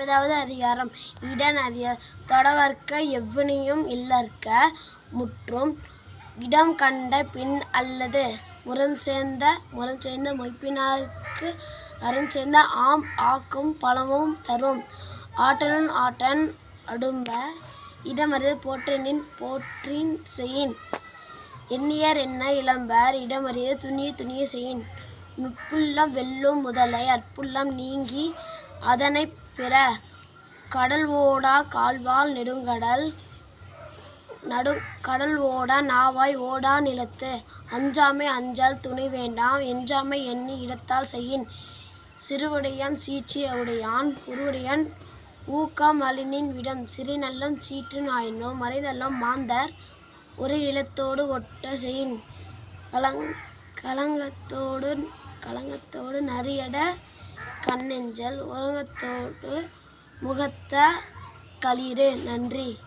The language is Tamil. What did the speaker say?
ஐம்பதாவது அதிகாரம். இடன் இடனறியல் தொடவர்க்க எவ்வனையும் இல்லற்க முற்றும் இடம் கண்ட பின் அல்லது முரண் சேர்ந்த முரண் சேர்ந்த மொய்ப்பினாருக்கு அரண் சேர்ந்த ஆம் ஆக்கும் பழமும் தரும். ஆற்றலுன் ஆட்டன் அடும்ப இடமறிது போற்றினின் போற்றின் செயின் எண்ணியர் என்ன இளம்பர் இடமறிது துணிய துணிய செயின் நுட்புள்ளம் வெல்லும் முதலை அற்புள்ளம் நீங்கி அதனை பிற கடல் ஓடா கால்வால் நெடுங்கடல் நடு கடல் ஓடா நாவாய் ஓடா நிலத்து. அஞ்சாமை அஞ்சால் துணை வேண்டாம். எஞ்சாமை எண்ணி இடத்தால் செய்யின். சிறுவுடையான் சீச்சி உடையான். உருவுடையான் ஊக்கம் அலினின் விடம். சிறிநல்லம் சீற்று நாயினோ மறைதல்லம் மாந்தர் ஒரு நிலத்தோடு ஒட்ட செயின் கலங் கலங்கத்தோடு கலங்கத்தோடு நரியட கண்ணெஞ்சல் உலகத்தோடு முகத்த களிறு. நன்றி.